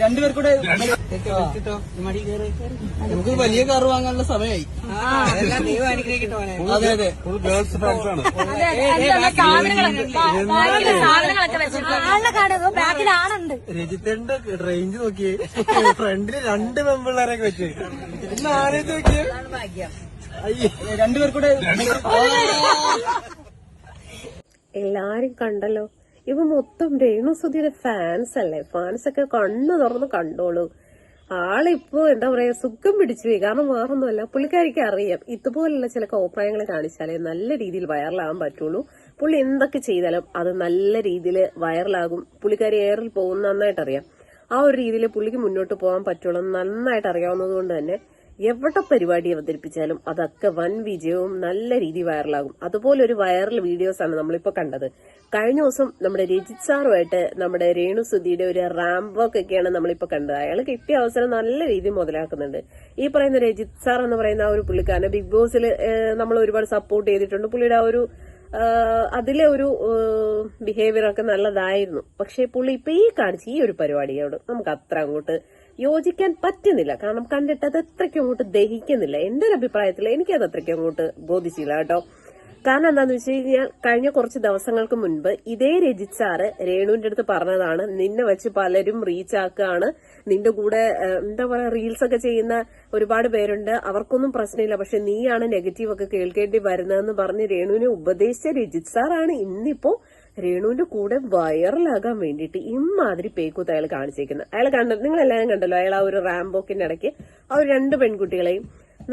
രണ്ടുപേർക്കൂടെ നമുക്ക് വലിയ കാർ വാങ്ങാനുള്ള സമയമായി. അതെ അതെ. ഫുൾ ഗേൾസ് ഫാൻസ് ആണ്. കട രജിത്തേണ്ട റേഞ്ച് നോക്കിയേ. ഫ്രണ്ടിൽ രണ്ട് പെമ്പിള്ളേരൊക്കെ വെച്ച്. ഇന്ന് ആലോചിച്ച് നോക്കിയേ? അയ്യേ. രണ്ടുപേർക്കൂടെ എല്ലാരും കണ്ടല്ലോ. ഇവ മൊത്തം രേണുസുധിയുടെ ഫാൻസ് അല്ലേ? ഫാൻസ് ഒക്കെ കണ്ണു തുറന്ന് കണ്ടോളൂ. ആളിപ്പോ എന്താ പറയാ സുഖം പിടിച്ചു പോയി. കാരണം മാറുന്നുമല്ല പുള്ളിക്കാരിക്ക് അറിയാം. ഇതുപോലുള്ള ചില കോപ്രായങ്ങൾ കാണിച്ചാലേ നല്ല രീതിയിൽ വൈറലാകാൻ പറ്റുള്ളൂ. പുള്ളി എന്തൊക്കെ ചെയ്താലും അത് നല്ല രീതിയിൽ വൈറലാകും പുള്ളിക്കാരി എയറിൽ പോകും നന്നായിട്ട് അറിയാം ആ ഒരു രീതിയിൽ പുള്ളിക്ക് മുന്നോട്ട് പോകാൻ പറ്റുള്ളൂ നന്നായിട്ട് അറിയാവുന്നത് കൊണ്ട് തന്നെ എവിടെ പരിപാടി അവതരിപ്പിച്ചാലും അതൊക്കെ വൻ വിജയവും നല്ല രീതി വൈറലാകും അതുപോലെ ഒരു വൈറൽ വീഡിയോസ് ആണ് നമ്മളിപ്പോ കണ്ടത്. കഴിഞ്ഞ ദിവസം നമ്മുടെ രജിത് സാറുമായിട്ട് നമ്മുടെ രേണു സുധിയുടെ ഒരു റാംബോക്ക് ഒക്കെയാണ് നമ്മളിപ്പോ കണ്ടത്. അയാൾ കിട്ടിയ അവസരം നല്ല രീതിയിൽ മുതലാക്കുന്നുണ്ട്. ഈ പറയുന്ന രജിത് സാർ എന്ന് പറയുന്ന ആ ഒരു പുള്ളിക്കാരനെ ബിഗ് ബോസിൽ നമ്മൾ ഒരുപാട് സപ്പോർട്ട് ചെയ്തിട്ടുണ്ട്. പുള്ളിയുടെ ആ ഒരു അതിലെ ഒരു ബിഹേവിയർ ഒക്കെ നല്ലതായിരുന്നു. പക്ഷെ പുള്ളി ഇപ്പൊ ഈ കാണിച്ച ഈ ഒരു പരിപാടിയോട് നമുക്ക് അത്ര അങ്ങോട്ട് യോജിക്കാൻ പറ്റുന്നില്ല. കാരണം കണ്ടിട്ട് അത് അത്രയ്ക്കും അങ്ങോട്ട് ദഹിക്കുന്നില്ല. എന്റെ ഒരു അഭിപ്രായത്തിൽ എനിക്കത് അത്രയ്ക്കും അങ്ങോട്ട് ബോധിച്ചില്ല കേട്ടോ. കാരണം എന്താന്ന് വെച്ച് കഴിഞ്ഞാൽ കഴിഞ്ഞ കുറച്ച് ദിവസങ്ങൾക്ക് മുൻപ് ഇതേ രജിത് സാറ് രേണുവിന്റെ അടുത്ത് പറഞ്ഞതാണ് നിന്നെ വെച്ച് പലരും റീച്ച് ആക്കുകയാണ്. നിന്റെ കൂടെ എന്താ പറയാ റീൽസ് ഒക്കെ ചെയ്യുന്ന ഒരുപാട് പേരുണ്ട്. അവർക്കൊന്നും പ്രശ്നമില്ല. പക്ഷെ നീയാണ് നെഗറ്റീവ് ഒക്കെ കേൾക്കേണ്ടി വരുന്നതെന്ന് പറഞ്ഞ് രേണുവിനെ ഉപദേശിച്ച രജിത് സാറാണ്. ഇന്നിപ്പോ രേണുവിന്റെ കൂടെ വൈറലാകാൻ വേണ്ടിയിട്ട് ഇമാതിരി പേക്കൂത്ത് അയാൾ കാണിച്ചേക്കുന്നത് അയാൾ കണ്ട നിങ്ങൾ എല്ലാവരും കണ്ടല്ലോ അയാൾ ആ ഒരു റാംബോക്കിന്റെ ഇടയ്ക്ക് ആ ഒരു രണ്ട് പെൺകുട്ടികളെയും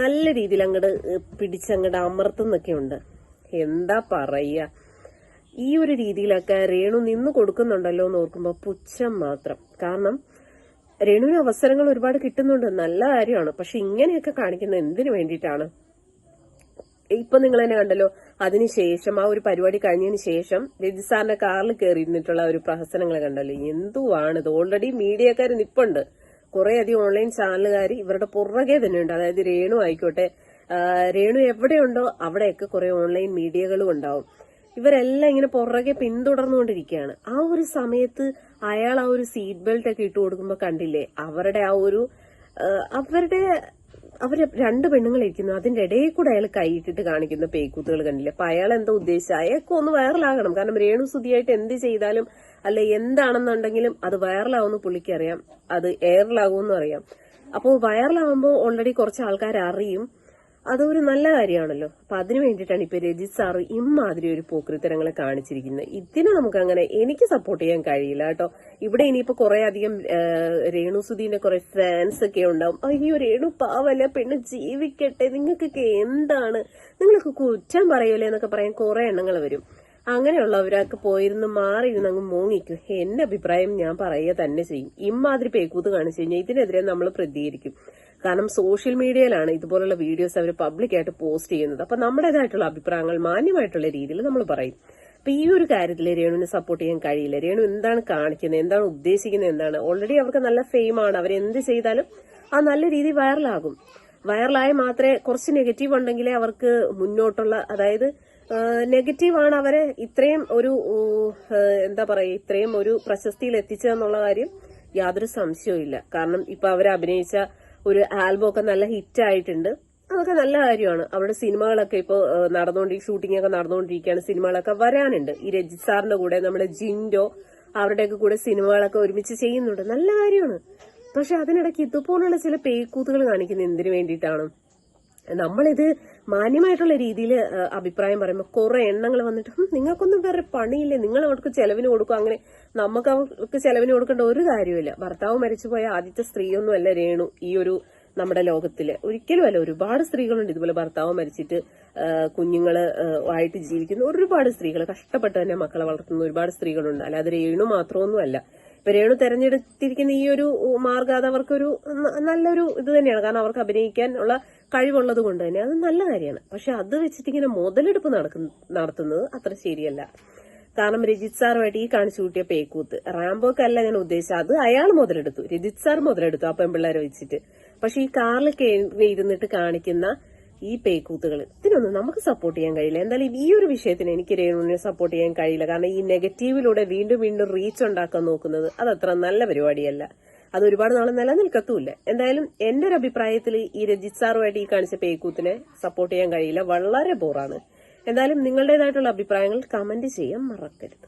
നല്ല രീതിയിൽ അങ്ങോട്ട് പിടിച്ചങ്ങോട്ട് അമർത്തുന്നൊക്കെ ഉണ്ട്. എന്താ പറയുക ഈ ഒരു രീതിയിലൊക്കെ രേണു നിന്ന് കൊടുക്കുന്നുണ്ടല്ലോ എന്ന് ഓർക്കുമ്പോൾ പുച്ഛം മാത്രം. കാരണം രേണുവിന് അവസരങ്ങൾ ഒരുപാട് കിട്ടുന്നുണ്ട് നല്ല കാര്യമാണ്. പക്ഷെ ഇങ്ങനെയൊക്കെ കാണിക്കുന്നത് എന്തിനു വേണ്ടിയിട്ടാണ്? ഇപ്പൊ നിങ്ങൾ തന്നെ കണ്ടല്ലോ അതിനുശേഷം ആ ഒരു പരിപാടി കഴിഞ്ഞതിന് ശേഷം രജി സാറിന്റെ കാറിൽ കയറിയിരുന്നിട്ടുള്ള ഒരു പ്രഹസനങ്ങൾ കണ്ടല്ലോ. എന്തുവാണ് ഇത്? ഓൾറെഡി മീഡിയക്കാർ നിപ്പുണ്ട്. കുറെ അധികം ഓൺലൈൻ ചാനലുകാർ ഇവരുടെ പുറകെ തന്നെയുണ്ട് അതായത് രേണു ആയിക്കോട്ടെ രേണു എവിടെയുണ്ടോ അവിടെയൊക്കെ കുറെ ഓൺലൈൻ മീഡിയകളും ഉണ്ടാവും. ഇവരെല്ലാം ഇങ്ങനെ പുറകെ പിന്തുടർന്നുകൊണ്ടിരിക്കുകയാണ്. ആ ഒരു സമയത്ത് അയാൾ ആ ഒരു സീറ്റ് ബെൽറ്റ് ഒക്കെ ഇട്ട് കൊടുക്കുമ്പോൾ കണ്ടില്ലേ അവരുടെ ആ ഒരു അവരുടെ അവർ രണ്ട് പെണ്ണുങ്ങൾ ഇരിക്കുന്നു. അതിന്റെ ഇടയിൽ കൂടെ അയാൾ കൈയിട്ടിട്ട് കാണിക്കുന്ന പേക്കൂത്തുകൾ കണ്ടില്ല? അപ്പൊ അയാൾ എന്താ ഉദ്ദേശിച്ചത്? അയാൾക്ക് ഒന്ന് വൈറലാകണം. കാരണം രേണു സുധിയായിട്ട് എന്ത് ചെയ്താലും അല്ല എന്താണെന്നുണ്ടെങ്കിലും അത് വൈറലാവുമെന്ന് പുള്ളിക്ക് അറിയാം. അത് എയറിലാകുമെന്ന് അറിയാം. അപ്പോൾ വൈറലാവുമ്പോൾ ഓൾറെഡി കുറച്ച് ആൾക്കാർ അറിയും അതൊരു നല്ല കാര്യമാണല്ലോ. അപ്പൊ അതിനു വേണ്ടിയിട്ടാണ് ഇപ്പൊ രജിത് സാറ് ഇമാതിരി ഒരു പോക്രിത്തരങ്ങളെ കാണിച്ചിരിക്കുന്നത്. ഇതിനെ നമുക്ക് അങ്ങനെ എനിക്ക് സപ്പോർട്ട് ചെയ്യാൻ കഴിയില്ല കേട്ടോ. ഇവിടെ ഇനിയിപ്പോ കുറെ അധികം രേണു സുധീന്റെ കുറെ ഫാൻസ് ഒക്കെ ഉണ്ടാവും. അയ്യോ രേണു പാവല്ല പെണ്ണ് ജീവിക്കട്ടെ നിങ്ങൾക്കൊക്കെ എന്താണ്? നിങ്ങൾക്ക് കുറ്റം പറയൂലേ എന്നൊക്കെ പറയാൻ കുറെ എണ്ണങ്ങൾ വരും. അങ്ങനെയുള്ളവരൊക്കെ പോയിരുന്ന് മാറിയിരുന്ന് അങ്ങ് മൂങ്ങിക്കും. എന്റെ അഭിപ്രായം ഞാൻ പറയുക തന്നെ ചെയ്യും. ഇമാതിരി പേക്കൂത്ത് കാണിച്ചു കഴിഞ്ഞാൽ ഇതിനെതിരെ നമ്മൾ പ്രതികരിക്കും. കാരണം സോഷ്യൽ മീഡിയയിലാണ് ഇതുപോലുള്ള വീഡിയോസ് അവർ പബ്ലിക്കായിട്ട് പോസ്റ്റ് ചെയ്യുന്നത്. അപ്പൊ നമ്മുടേതായിട്ടുള്ള അഭിപ്രായങ്ങൾ മാന്യമായിട്ടുള്ള രീതിയിൽ നമ്മൾ പറയും. അപ്പൊ ഈ ഒരു കാര്യത്തിൽ രേണുവിനെ സപ്പോർട്ട് ചെയ്യാൻ കഴിയില്ല. രേണു എന്താണ് കാണിക്കുന്നത്? എന്താണ് ഉദ്ദേശിക്കുന്നത്? എന്താണ്? ഓൾറെഡി അവർക്ക് നല്ല ഫെയിം ആണ്. അവരെന്ത് ചെയ്താലും ആ നല്ല രീതിയിൽ വൈറലാകും വൈറലായ മാത്രമേ കുറച്ച് നെഗറ്റീവ് ഉണ്ടെങ്കിലേ അവർക്ക് മുന്നോട്ടുള്ള അതായത് നെഗറ്റീവാണ് അവരെ ഇത്രയും ഒരു എന്താ പറയുക ഇത്രയും ഒരു പ്രശസ്തിയിൽ എത്തിച്ചതെന്നുള്ള കാര്യം യാതൊരു സംശയവും ഇല്ല കാരണം ഇപ്പൊ അവരഭിനയിച്ച ഒരു ആൽബം ഒക്കെ നല്ല ഹിറ്റ് ആയിട്ടുണ്ട് അതൊക്കെ നല്ല കാര്യമാണ്. അവിടെ സിനിമകളൊക്കെ ഇപ്പോൾ നടന്നുകൊണ്ടിരിക്കും ഷൂട്ടിംഗ് ഒക്കെ നടന്നുകൊണ്ടിരിക്കുകയാണ് സിനിമകളൊക്കെ വരാനുണ്ട്. ഈ രജിത് സാറിന്റെ കൂടെ നമ്മുടെ ജിൻഡോ അവരുടെയൊക്കെ കൂടെ സിനിമകളൊക്കെ ഒരുമിച്ച് ചെയ്യുന്നുണ്ട്. നല്ല കാര്യമാണ്. പക്ഷെ അതിനിടയ്ക്ക് ഇതുപോലുള്ള ചില പേക്കൂത്തുകൾ കാണിക്കുന്നത് എന്തിനു വേണ്ടിയിട്ടാണ്? നമ്മളിത് മാന്യമായിട്ടുള്ള രീതിയിൽ അഭിപ്രായം പറയുമ്പോൾ കുറെ എണ്ണങ്ങൾ വന്നിട്ട് "ഹും, നിങ്ങൾക്കൊന്നും വേറെ പണിയില്ലേ? നിങ്ങൾ അവർക്ക് ചെലവിന് കൊടുക്കും അങ്ങനെ നമുക്ക് അവർക്ക് ചെലവിന് കൊടുക്കേണ്ട ഒരു കാര്യമില്ല ഭർത്താവ് മരിച്ചുപോയ ആദ്യത്തെ സ്ത്രീയൊന്നുമല്ല രേണു ഈ ഒരു നമ്മുടെ ലോകത്തിൽ. ഒരിക്കലുമല്ല ഒരുപാട് സ്ത്രീകളുണ്ട്. ഇതുപോലെ ഭർത്താവ് മരിച്ചിട്ട് കുഞ്ഞുങ്ങൾ ആയിട്ട് ജീവിക്കുന്ന ഒരുപാട് സ്ത്രീകൾ കഷ്ടപ്പെട്ട് തന്നെ മക്കളെ വളർത്തുന്ന ഒരുപാട് സ്ത്രീകളുണ്ട്. അല്ലാതെ രേണു മാത്രമൊന്നുമല്ല. ഇപ്പൊ രേണു തെരഞ്ഞെടുത്തിരിക്കുന്ന ഈ ഒരു മാർഗം അത് അവർക്കൊരു നല്ലൊരു ഇത് തന്നെയാണ്. കാരണം അവർക്ക് അഭിനയിക്കാൻ ഉള്ള കഴിവുള്ളത് കൊണ്ട് തന്നെ. അത് നല്ല കാര്യമാണ്. പക്ഷെ അത് വെച്ചിട്ട് ഇങ്ങനെ മുതലെടുപ്പ് നടക്കുന്ന നടത്തുന്നത് അത്ര ശരിയല്ല. കാരണം രജിത് സാറുമായിട്ട് ഈ കാണിച്ചു കൂട്ടിയ പേക്കൂത്ത്. റാംബോക്ക് അല്ല ഞാൻ ഉദ്ദേശിച്ചത്. അത് അയാൾ മുതലെടുത്തു. രജിത് സാർ മുതലെടുത്തു ആ പെൺപിള്ളേരെ വെച്ചിട്ട്. പക്ഷെ ഈ കാറിൽ ഇരുന്നിട്ട് കാണിക്കുന്ന ഈ പേക്കൂത്തുകൾ ഇതിനൊന്നും നമുക്ക് സപ്പോർട്ട് ചെയ്യാൻ കഴിയില്ല. എന്തായാലും ഈ ഒരു വിഷയത്തിന് എനിക്ക് രേണുവിനെ സപ്പോർട്ട് ചെയ്യാൻ കഴിയില്ല. കാരണം ഈ നെഗറ്റീവിലൂടെ വീണ്ടും വീണ്ടും റീച്ച് ഉണ്ടാക്കാൻ നോക്കുന്നത് അത് അത്ര നല്ല പരിപാടിയല്ല. അത് ഒരുപാട് നാളെ നിലനിൽക്കത്തുമില്ല. എന്തായാലും എന്റെ ഒരു അഭിപ്രായത്തിൽ ഈ രജിത് സാറുമായിട്ട് ഈ കാണിച്ച പേക്കൂത്തിനെ സപ്പോർട്ട് ചെയ്യാൻ കഴിയില്ല. വളരെ ബോറാണ് എന്തായാലും നിങ്ങളുടേതായിട്ടുള്ള അഭിപ്രായങ്ങൾ കമന്റ് ചെയ്യാൻ മറക്കരുത്.